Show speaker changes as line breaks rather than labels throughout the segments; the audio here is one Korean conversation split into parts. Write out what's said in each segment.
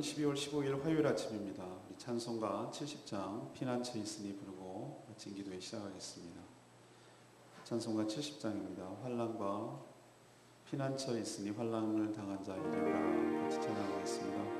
오늘은 12월 15일 화요일 아침입니다. 우리 찬송가 70장 피난처 있으니 부르고 마친 기도에 시작하겠습니다. 찬송가 70장입니다. 환란과 피난처 있으니 환란을 당한 자 이름으로 같이 찬양하겠습니다.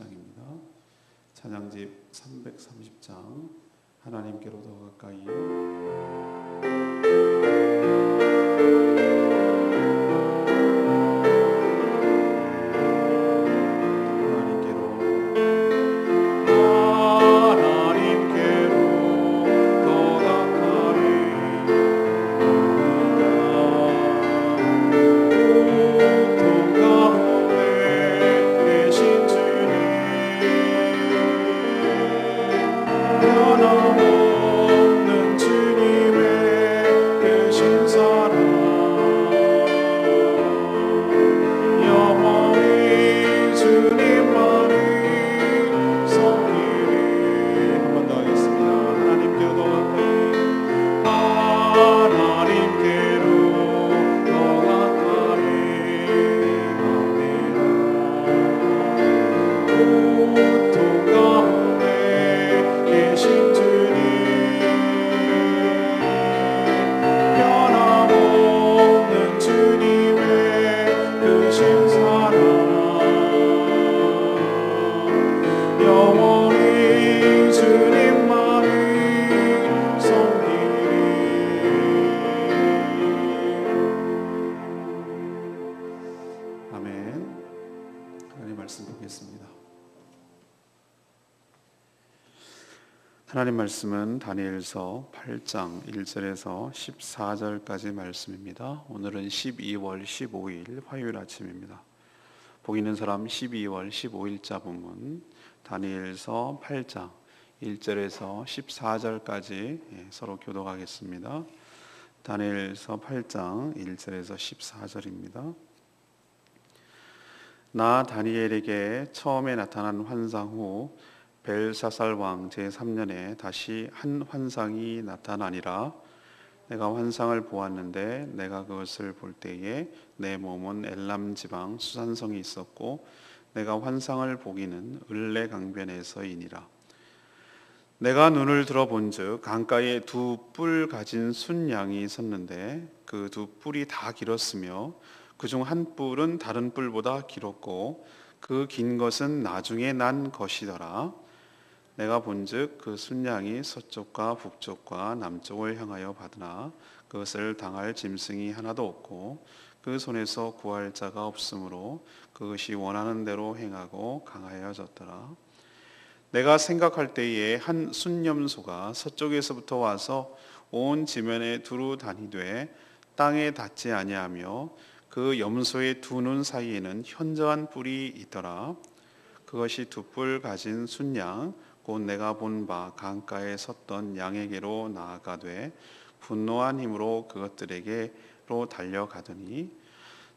330장입니다. 찬양집 330장 하나님께로 더 가까이 변 하나님 말씀은 다니엘서 8장 1절에서 14절까지 말씀입니다. 오늘은 12월 15일 화요일 아침입니다. 복 있는 사람 12월 15일 자 본문 다니엘서 8장 1절에서 14절까지 예, 서로 교독하겠습니다. 다니엘서 8장 1절에서 14절입니다. 나 다니엘에게 처음에 나타난 환상 후 벨사살 왕 제3년에 다시 한 환상이 나타나니라. 내가 환상을 보았는데 내가 그것을 볼 때에 내 몸은 엘람 지방 수산성이 있었고 내가 환상을 보기는 을레 강변에서이니라. 내가 눈을 들어 본즉 강가에 두 뿔 가진 순양이 섰는데 그 두 뿔이 다 길었으며 그 중 한 뿔은 다른 뿔보다 길었고 그 긴 것은 나중에 난 것이더라 내가 본즉 그 순양이 서쪽과 북쪽과 남쪽을 향하여 받으나 그것을 당할 짐승이 하나도 없고 그 손에서 구할 자가 없으므로 그것이 원하는 대로 행하고 강하여졌더라. 내가 생각할 때에 한 순념소가 서쪽에서부터 와서 온 지면에 두루 다니되 땅에 닿지 아니하며 그 염소의 두 눈 사이에는 현저한 뿔이 있더라. 그것이 두 뿔 가진 순양 곧 내가 본 바 강가에 섰던 양에게로 나아가되 분노한 힘으로 그것들에게로 달려가더니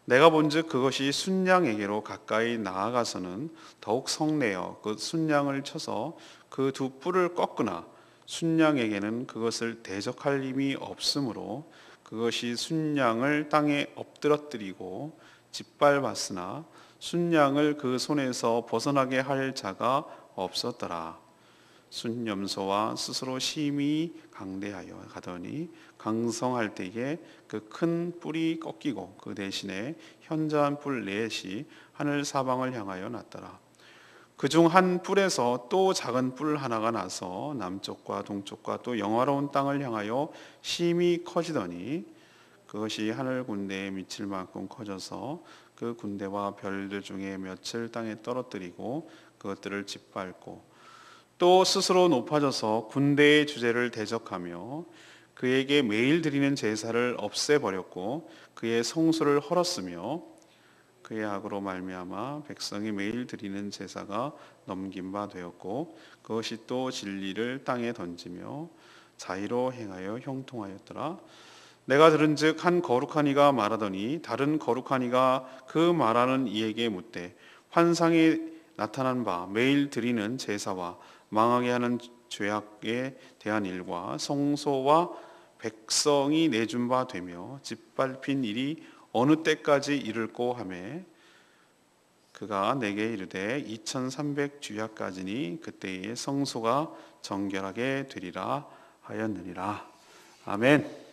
내가 본즉 그것이 순양에게로 가까이 나아가서는 더욱 성내어 그 순양을 쳐서 그 두 뿔을 꺾으나 순양에게는 그것을 대적할 힘이 없으므로 그것이 순양을 땅에 엎드러뜨리고 짓밟았으나 순양을 그 손에서 벗어나게 할 자가 없었더라. 순염소와 스스로 심히 강대하여 가더니 강성할 때에 그 큰 뿔이 꺾이고 그 대신에 현저한 뿔 넷이 하늘 사방을 향하여 났더라. 그중 한 뿔에서 또 작은 뿔 하나가 나서 남쪽과 동쪽과 또 영화로운 땅을 향하여 심히 커지더니 그것이 하늘 군대에 미칠 만큼 커져서 그 군대와 별들 중에 몇을 땅에 떨어뜨리고 그것들을 짓밟고 또 스스로 높아져서 군대의 주제를 대적하며 그에게 매일 드리는 제사를 없애버렸고 그의 성수를 헐었으며 그의 악으로 말미암아 백성이 매일 드리는 제사가 넘긴 바 되었고 그것이 또 진리를 땅에 던지며 자의로 행하여 형통하였더라. 내가 들은즉 한 거룩한 이가 말하더니 다른 거룩한 이가 그 말하는 이에게 묻되 환상에 나타난 바 매일 드리는 제사와 망하게 하는 죄악에 대한 일과 성소와 백성이 내준 바 되며 짓밟힌 일이 어느 때까지 이를꼬 하매 그가 내게 이르되 2300 주야까지니 그때의 성소가 정결하게 되리라 하였느니라 아멘.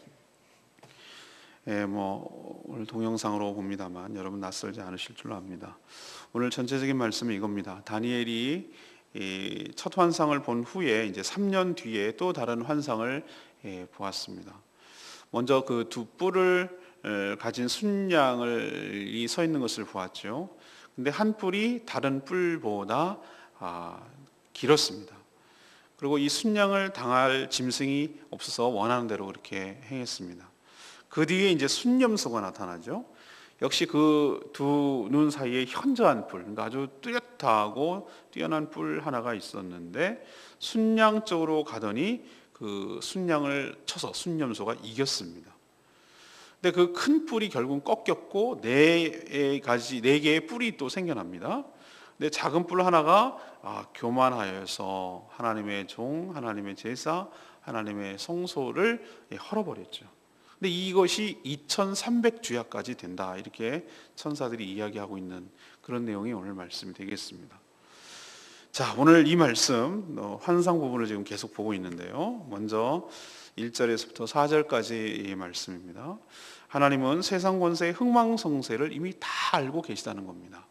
예, 뭐 오늘 동영상으로 봅니다만 여러분 낯설지 않으실 줄로 압니다. 오늘 전체적인 말씀은 이겁니다. 다니엘이 이 첫 환상을 본 후에 이제 3년 뒤에 또 다른 환상을 예, 보았습니다. 먼저 그 두 뿔을 에, 가진 순양을 서 있는 것을 보았죠. 근데 한 뿔이 다른 뿔보다 아, 길었습니다. 그리고 이 순양을 당할 짐승이 없어서 원하는 대로 그렇게 행했습니다. 그 뒤에 이제 순념소가 나타나죠. 역시 그 두 눈 사이에 현저한 뿔, 그러니까 아주 뚜렷하고 뛰어난 뿔 하나가 있었는데 순양 쪽으로 가더니 그 순양을 쳐서 순념소가 이겼습니다. 근데 그 큰 뿔이 결국 꺾였고 네 가지 네 개의 뿔이 또 생겨납니다. 근데 작은 뿔 하나가 아, 교만하여서 하나님의 종, 하나님의 제사, 하나님의 성소를 예, 헐어버렸죠. 근데 이것이 2,300 주야까지 된다. 이렇게 천사들이 이야기하고 있는 그런 내용이 오늘 말씀이 되겠습니다. 자, 오늘 이 말씀 어, 환상 부분을 지금 계속 보고 있는데요. 먼저 1절에서부터 4절까지 이 말씀입니다. 하나님은 세상 권세의 흥망성쇠를 이미 다 알고 계시다는 겁니다.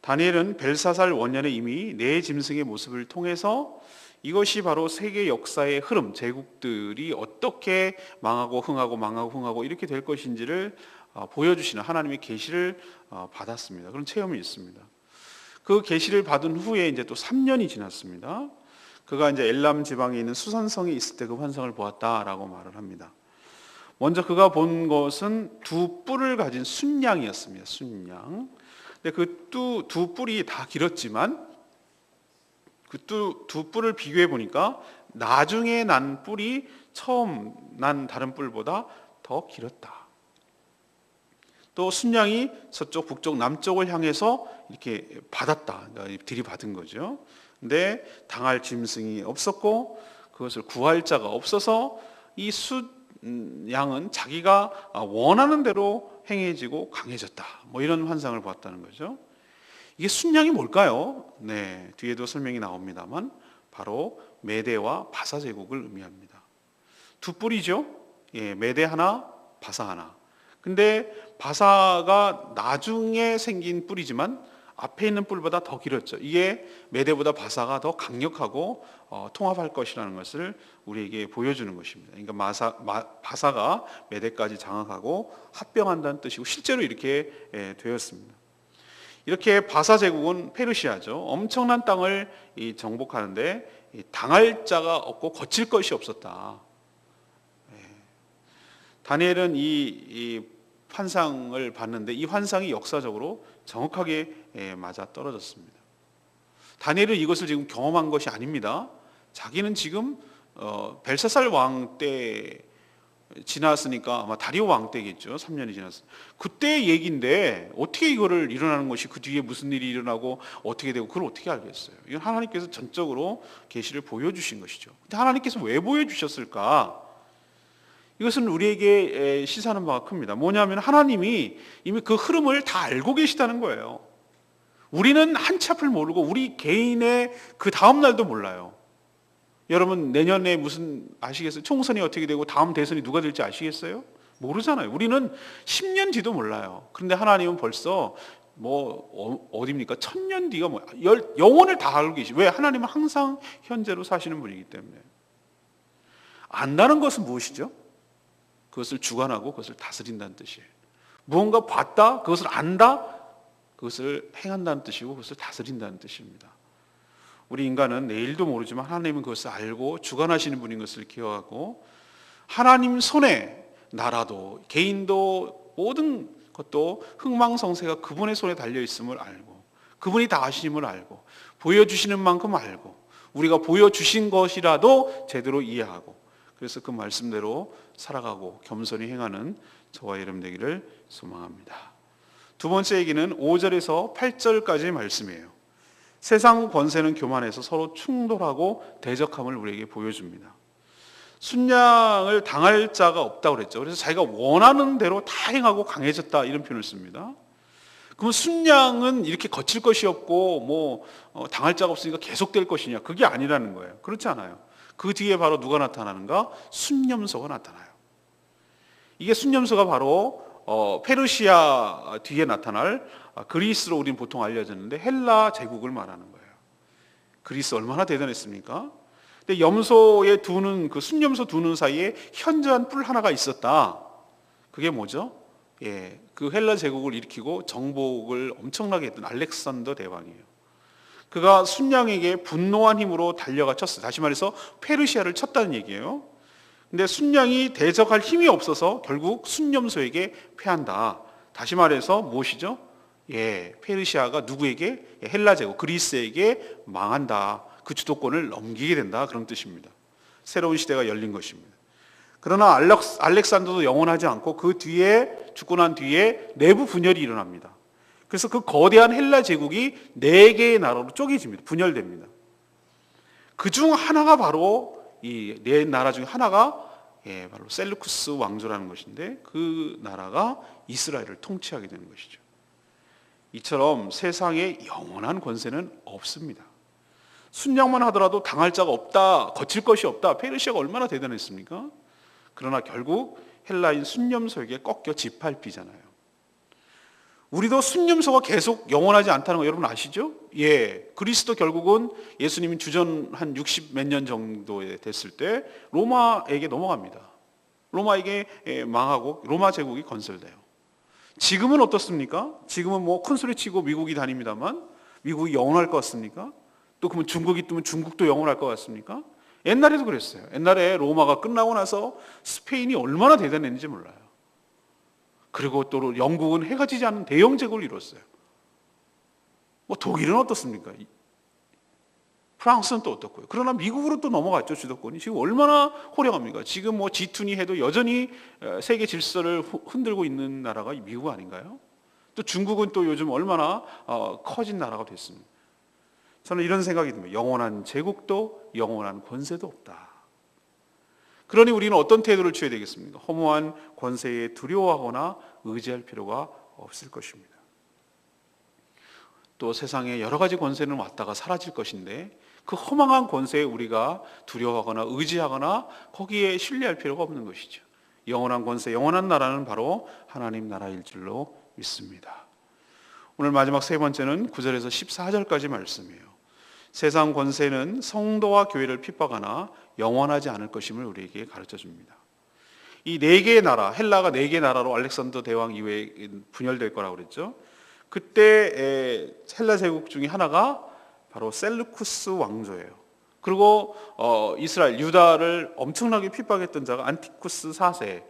다니엘은 벨사살 원년에 이미 네 짐승의 모습을 통해서 이것이 바로 세계 역사의 흐름, 제국들이 어떻게 망하고 흥하고 망하고 흥하고 이렇게 될 것인지를 어, 보여주시는 하나님의 계시를 어, 받았습니다. 그런 체험이 있습니다. 그 계시를 받은 후에 이제 또 3년이 지났습니다. 그가 이제 엘람 지방에 있는 수산성에 있을 때 그 환상을 보았다라고 말을 합니다. 먼저 그가 본 것은 두 뿔을 가진 순양이었습니다. 순양. 근데 그 두 뿔이 다 길었지만 그두 뿔을 비교해 보니까 나중에 난 뿔이 처음 난 다른 뿔보다 더 길었다. 또 순양이 서쪽, 북쪽, 남쪽을 향해서 이렇게 받았다. 그러니까 들이받은 거죠. 근데 당할 짐승이 없었고 그것을 구할 자가 없어서 이 순양은 자기가 원하는 대로 행해지고 강해졌다. 뭐 이런 환상을 보았다는 거죠. 이게 순양이 뭘까요? 네, 뒤에도 설명이 나옵니다만 바로 메대와 바사 제국을 의미합니다. 두 뿔이죠. 예, 메대 하나, 바사 하나. 근데 바사가 나중에 생긴 뿔이지만 앞에 있는 뿔보다 더 길었죠. 이게 메대보다 바사가 더 강력하고 어, 통합할 것이라는 것을 우리에게 보여주는 것입니다. 그러니까 마사, 마, 바사가 메대까지 장악하고 합병한다는 뜻이고 실제로 이렇게 예, 되었습니다. 이렇게 바사 제국은 페르시아죠. 엄청난 땅을 이 정복하는데 이 당할 자가 없고 거칠 것이 없었다. 예. 다니엘은 이, 이 환상을 봤는데 이 환상이 역사적으로 정확하게 예, 맞아 떨어졌습니다. 다니엘은 이것을 지금 경험한 것이 아닙니다. 자기는 지금 어, 벨사살 왕 때 지났으니까 아마 다리오 왕 때겠죠. 3년이 지났어. 그때 얘기인데 어떻게 이거를 일어나는 것이 그 뒤에 무슨 일이 일어나고 어떻게 되고 그걸 어떻게 알겠어요? 이건 하나님께서 전적으로 계시를 보여주신 것이죠. 근데 하나님께서 왜 보여주셨을까? 이것은 우리에게 시사하는 바가 큽니다. 뭐냐면 하나님이 이미 그 흐름을 다 알고 계시다는 거예요. 우리는 한치 앞을 모르고 우리 개인의 그 다음 날도 몰라요. 여러분 내년에 무슨 아시겠어요? 총선이 어떻게 되고 다음 대선이 누가 될지 아시겠어요? 모르잖아요. 우리는 10년 뒤도 몰라요. 그런데 하나님은 벌써 뭐 어, 어디입니까? 천년 뒤가 뭐 열, 영혼을 다 알고 계시. 왜? 하나님은 항상 현재로 사시는 분이기 때문에. 안다는 것은 무엇이죠? 그것을 주관하고 그것을 다스린다는 뜻이에요. 무언가 봤다, 그것을 안다, 그것을 행한다는 뜻이고 그것을 다스린다는 뜻입니다. 우리 인간은 내일도 모르지만 하나님은 그것을 알고 주관하시는 분인 것을 기억하고 하나님 손에 나라도 개인도 모든 것도 흥망성쇠가 그분의 손에 달려 있음을 알고 그분이 다 아심을 알고 보여주시는 만큼 알고 우리가 보여주신 것이라도 제대로 이해하고 그래서 그 말씀대로 살아가고 겸손히 행하는 저와 여러분 되기를 소망합니다. 두 번째 얘기는 5절에서 8절까지의 말씀이에요. 세상 권세는 교만해서 서로 충돌하고 대적함을 우리에게 보여줍니다. 순양을 당할 자가 없다고 그랬죠. 그래서 자기가 원하는 대로 다 행하고 강해졌다 이런 표현을 씁니다. 그러면 순양은 이렇게 거칠 것이 없고 뭐 어, 당할 자가 없으니까 계속될 것이냐? 그게 아니라는 거예요. 그렇지 않아요. 그 뒤에 바로 누가 나타나는가? 순념소가 나타나요. 이게 순념소가 바로 어, 페르시아 뒤에 나타날 아, 그리스로 우리는 보통 알려졌는데 헬라 제국을 말하는 거예요. 그리스 얼마나 대단했습니까? 근데 염소에 두는 그 순염소 두는 사이에 현저한 뿔 하나가 있었다. 그게 뭐죠? 예, 그 헬라 제국을 일으키고 정복을 엄청나게 했던 알렉산더 대왕이에요. 그가 순양에게 분노한 힘으로 달려가 쳤어요. 다시 말해서 페르시아를 쳤다는 얘기예요. 근데 순양이 대적할 힘이 없어서 결국 순념소에게 패한다. 다시 말해서 무엇이죠? 예, 페르시아가 누구에게? 예, 헬라 제국 그리스에게 망한다. 그 주도권을 넘기게 된다. 그런 뜻입니다. 새로운 시대가 열린 것입니다. 그러나 알렉산더도 영원하지 않고 그 뒤에 죽고 난 뒤에 내부 분열이 일어납니다. 그래서 그 거대한 헬라 제국이 네 개의 나라로 쪼개집니다. 분열됩니다. 그 중 하나가 바로 이 네 나라 중 하나가 예, 바로 셀루쿠스 왕조라는 것인데 그 나라가 이스라엘을 통치하게 되는 것이죠. 이처럼 세상에 영원한 권세는 없습니다. 순양만 하더라도 당할 자가 없다, 거칠 것이 없다. 페르시아가 얼마나 대단했습니까? 그러나 결국 헬라인 순념소에게 꺾여 짓밟히잖아요. 우리도 순념소가 계속 영원하지 않다는 거 여러분 아시죠? 예. 그리스도 결국은 예수님이 주전 한 60 몇 년 정도에 됐을 때 로마에게 넘어갑니다. 로마에게 예, 망하고 로마 제국이 건설돼요. 지금은 어떻습니까? 지금은 뭐 큰 소리 치고 미국이 다닙니다만 미국이 영원할 것 같습니까? 또 그러면 중국이 뜨면 중국도 영원할 것 같습니까? 옛날에도 그랬어요. 옛날에 로마가 끝나고 나서 스페인이 얼마나 대단했는지 몰라요. 그리고 또 영국은 해가 지지 않는 대영 제국을 이뤘어요. 뭐 독일은 어떻습니까? 프랑스는 또 어떻고요? 그러나 미국으로 또 넘어갔죠 주도권이 지금 얼마나 호령합니까? 지금 뭐 G2니 해도 여전히 세계 질서를 흔들고 있는 나라가 미국 아닌가요? 또 중국은 또 요즘 얼마나 어, 커진 나라가 됐습니다. 저는 이런 생각이 듭니다. 영원한 제국도 영원한 권세도 없다. 그러니 우리는 어떤 태도를 취해야 되겠습니까? 허무한 권세에 두려워하거나 의지할 필요가 없을 것입니다. 또 세상에 여러 가지 권세는 왔다가 사라질 것인데 그 허망한 권세에 우리가 두려워하거나 의지하거나 거기에 신뢰할 필요가 없는 것이죠. 영원한 권세, 영원한 나라는 바로 하나님 나라일 줄로 믿습니다. 오늘 마지막 세 번째는 9절에서 14절까지 말씀이에요. 세상 권세는 성도와 교회를 핍박하나 영원하지 않을 것임을 우리에게 가르쳐 줍니다. 이 네 개의 나라, 헬라가 네 개의 나라로 알렉산더 대왕 이후에 분열될 거라고 그랬죠. 그때 헬라 제국 중에 하나가 바로 셀루쿠스 왕조예요. 그리고 어, 이스라엘 유다를 엄청나게 핍박했던 자가 안티쿠스 4세.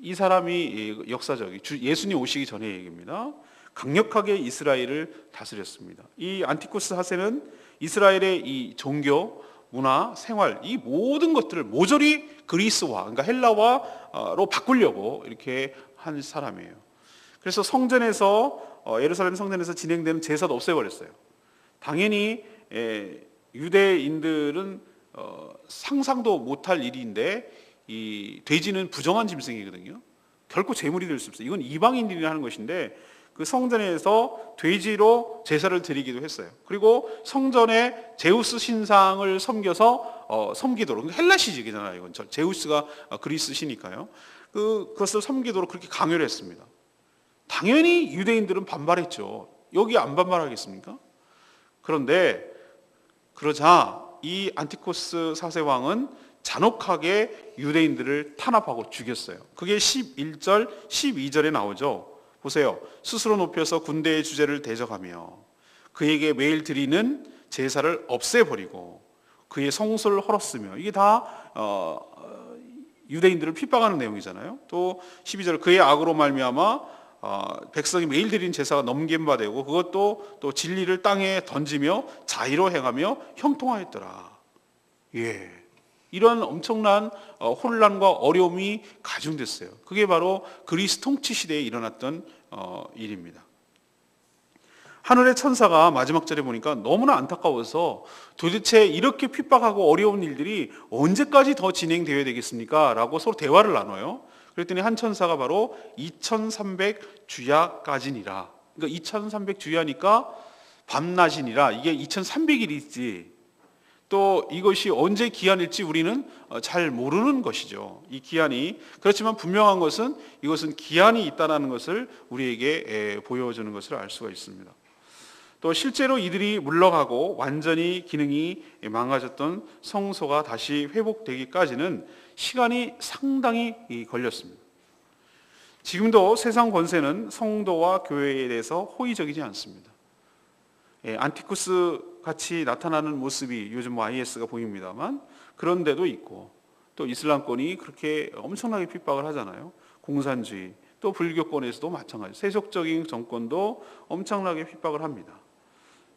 이 사람이 역사적이 예수님 오시기 전의 얘기입니다. 강력하게 이스라엘을 다스렸습니다. 이 안티쿠스 4세는 이스라엘의 이 종교, 문화, 생활 이 모든 것들을 모조리 그리스화, 그러니까 헬라화로 바꾸려고 이렇게 한 사람이에요. 그래서 성전에서 어, 예루살렘 성전에서 진행되는 제사도 없애버렸어요. 당연히 에, 유대인들은 어, 상상도 못할 일인데 이 돼지는 부정한 짐승이거든요. 결코 제물이 될 수 없어요. 이건 이방인들이 하는 것인데 그 성전에서 돼지로 제사를 드리기도 했어요. 그리고 성전에 제우스 신상을 섬겨서 어, 섬기도록 헬라시직이잖아요. 이건 제우스가 그리스 신이니까요. 그 그것을 섬기도록 그렇게 강요를 했습니다. 당연히 유대인들은 반발했죠. 여기 안 반발하겠습니까? 그런데 그러자 이 안티코스 사세 왕은 잔혹하게 유대인들을 탄압하고 죽였어요. 그게 11절, 12절에 나오죠. 보세요. 스스로 높여서 군대의 주제를 대적하며 그에게 매일 드리는 제사를 없애버리고 그의 성소를 헐었으며 이게 다 어, 유대인들을 핍박하는 내용이잖아요. 또 12절 그의 악으로 말미암아 어, 백성이 매일 드린 제사가 넘김바되고 그것도 또 진리를 땅에 던지며 자의로 행하며 형통하였더라. 예. 이런 엄청난 어, 혼란과 어려움이 가중됐어요. 그게 바로 그리스 통치 시대에 일어났던 어, 일입니다. 하늘의 천사가 마지막 절에 보니까 너무나 안타까워서 도대체 이렇게 핍박하고 어려운 일들이 언제까지 더 진행되어야 되겠습니까? 라고 서로 대화를 나눠요. 그랬더니 한 천사가 바로 2300 주야까지니라. 그러니까 2300 주야니까 밤낮이니라. 이게 2300일이지. 또 이것이 언제 기한일지 우리는 어, 잘 모르는 것이죠. 이 기한이 그렇지만 분명한 것은 이것은 기한이 있다는 것을 우리에게 보여주는 것을 알 수가 있습니다. 또 실제로 이들이 물러가고 완전히 기능이 망가졌던 성소가 다시 회복되기까지는 시간이 상당히 걸렸습니다. 지금도 세상 권세는 성도와 교회에 대해서 호의적이지 않습니다. 예, 안티쿠스 같이 나타나는 모습이 요즘 뭐 IS가 보입니다만 그런 데도 있고 또 이슬람권이 그렇게 엄청나게 핍박을 하잖아요. 공산주의 또 불교권에서도 마찬가지. 세속적인 정권도 엄청나게 핍박을 합니다.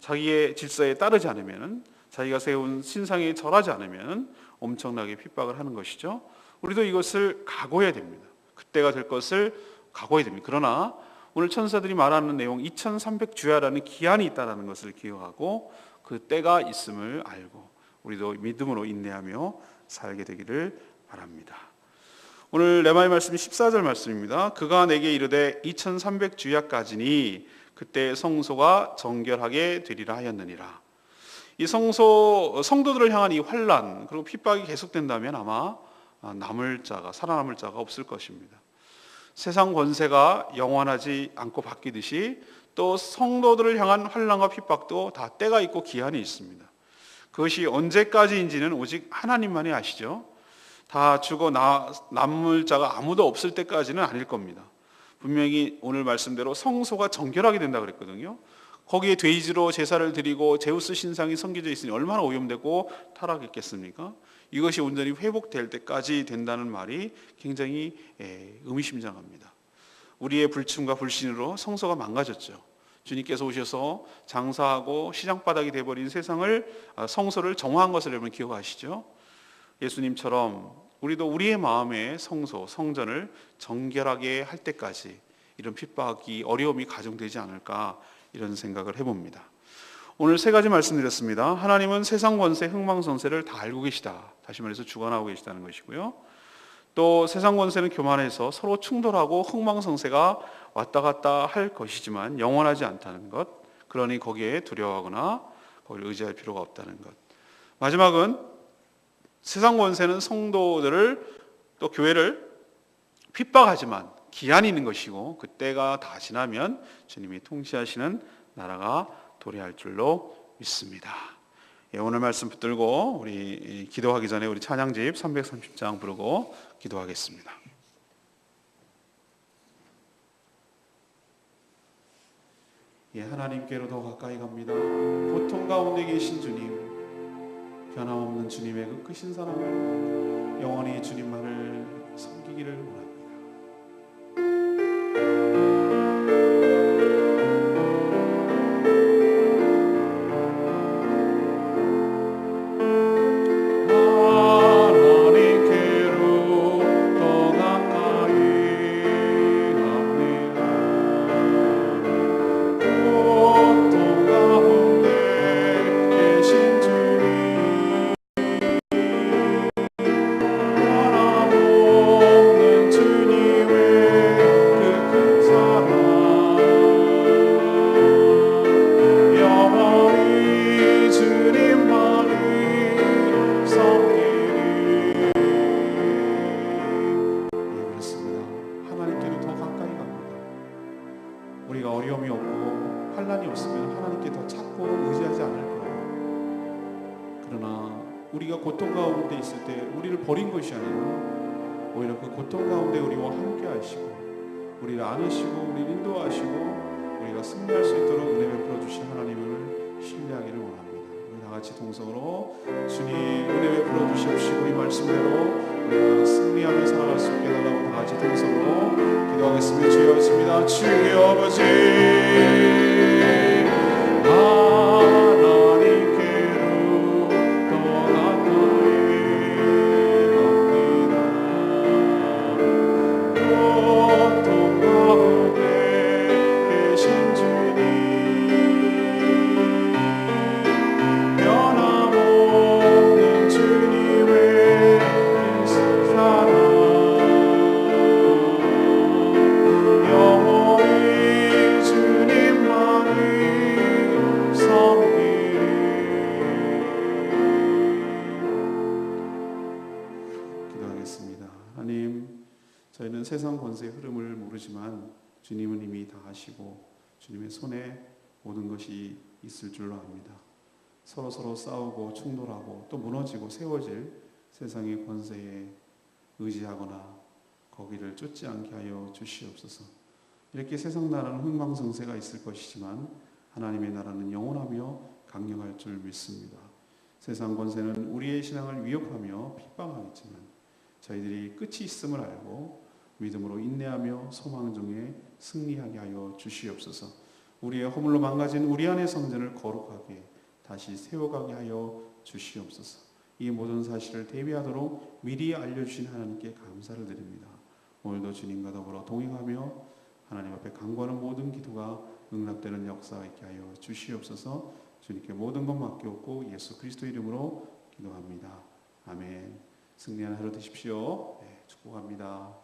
자기의 질서에 따르지 않으면 자기가 세운 신상에 절하지 않으면 엄청나게 핍박을 하는 것이죠. 우리도 이것을 각오해야 됩니다. 그때가 될 것을 각오해야 됩니다. 그러나 오늘 천사들이 말하는 내용 2300주야라는 기한이 있다는 것을 기억하고 그 때가 있음을 알고 우리도 믿음으로 인내하며 살게 되기를 바랍니다. 오늘 레마의 말씀이 14절 말씀입니다. 그가 내게 이르되 2300주야까지니 그때 성소가 정결하게 되리라 하였느니라. 이 성소 성도들을 향한 이 환란 그리고 핍박이 계속된다면 아마 남을 자가 살아남을 자가 없을 것입니다. 세상 권세가 영원하지 않고 바뀌듯이 또 성도들을 향한 환란과 핍박도 다 때가 있고 기한이 있습니다. 그것이 언제까지인지는 오직 하나님만이 아시죠. 다 죽어 나, 남을 자가 아무도 없을 때까지는 아닐 겁니다. 분명히 오늘 말씀대로 성소가 정결하게 된다 그랬거든요. 거기에 돼지로 제사를 드리고 제우스 신상이 섬겨져 있으니 얼마나 오염되고 타락했겠습니까? 이것이 온전히 회복될 때까지 된다는 말이 굉장히 예, 의미심장합니다. 우리의 불충과 불신으로 성소가 망가졌죠. 주님께서 오셔서 장사하고 시장바닥이 돼버린 세상을 아, 성소를 정화한 것을 여러분 기억하시죠? 예수님처럼 우리도 우리의 마음의 성소, 성전을 정결하게 할 때까지 이런 핍박이 어려움이 가중되지 않을까 이런 생각을 해봅니다. 오늘 세 가지 말씀드렸습니다. 하나님은 세상 권세, 흥망성쇠를 다 알고 계시다. 다시 말해서 주관하고 계시다는 것이고요. 또 세상 권세는 교만해서 서로 충돌하고 흥망성쇠가 왔다 갔다 할 것이지만 영원하지 않다는 것. 그러니 거기에 두려워하거나 거기를 의지할 필요가 없다는 것. 마지막은 세상 권세는 성도들을 또 교회를 핍박하지만 기한이 있는 것이고 그 때가 다 지나면 주님이 통치하시는 나라가 도래할 줄로 믿습니다. 예, 오늘 말씀 붙들고 우리 기도하기 전에 우리 찬양집 330장 부르고 기도하겠습니다. 예, 하나님께로 더 가까이 갑니다. 고통 가운데 계신 주님, 변함없는 주님의 그 크신 사랑을 영원히 주님만을 섬기기를 원합니다. 환란이 없으면 하나님께 더 찾고 의지하지 않을 거예요. 그러나 우리가 고통 가운데 있을 때 우리를 버린 것이 아니라 오히려 그 고통 가운데 우리와 함께 하시고 우리를 안으시고 우리를 인도하시고 우리가 승리할 수 있도록 은혜 베풀어 주신 하나님을 신뢰하기를 원합니다. 우리 다 같이 동성으로 주님 은혜 베풀어 주십시고 이 말씀대로 우리가 승리하며 살아갈 수 있게 해달라고 다 같이 동성으로 기도하겠습니다. 주여 있습니다. 주여 아버지 아시고 주님의 손에 모든 것이 있을 줄로 압니다. 서로 서로 싸우고 충돌하고 또 무너지고 세워질 세상의 권세에 의지하거나 거기를 쫓지 않게 하여 주시옵소서. 이렇게 세상 나라는 흥망성쇠가 있을 것이지만 하나님의 나라는 영원하며 강력할 줄 믿습니다. 세상 권세는 우리의 신앙을 위협하며 핍박하겠지만 저희들이 끝이 있음을 알고 믿음으로 인내하며 소망 중에 승리하게 하여 주시옵소서. 우리의 허물로 망가진 우리 안의 성전을 거룩하게 다시 세워가게 하여 주시옵소서. 이 모든 사실을 대비하도록 미리 알려주신 하나님께 감사를 드립니다. 오늘도 주님과 더불어 동행하며 하나님 앞에 간구하는 모든 기도가 응답되는 역사가 있게 하여 주시옵소서. 주님께 모든 것 맡겼고 예수 그리스도 이름으로 기도합니다. 아멘. 승리한 하루 되십시오. 네, 축복합니다.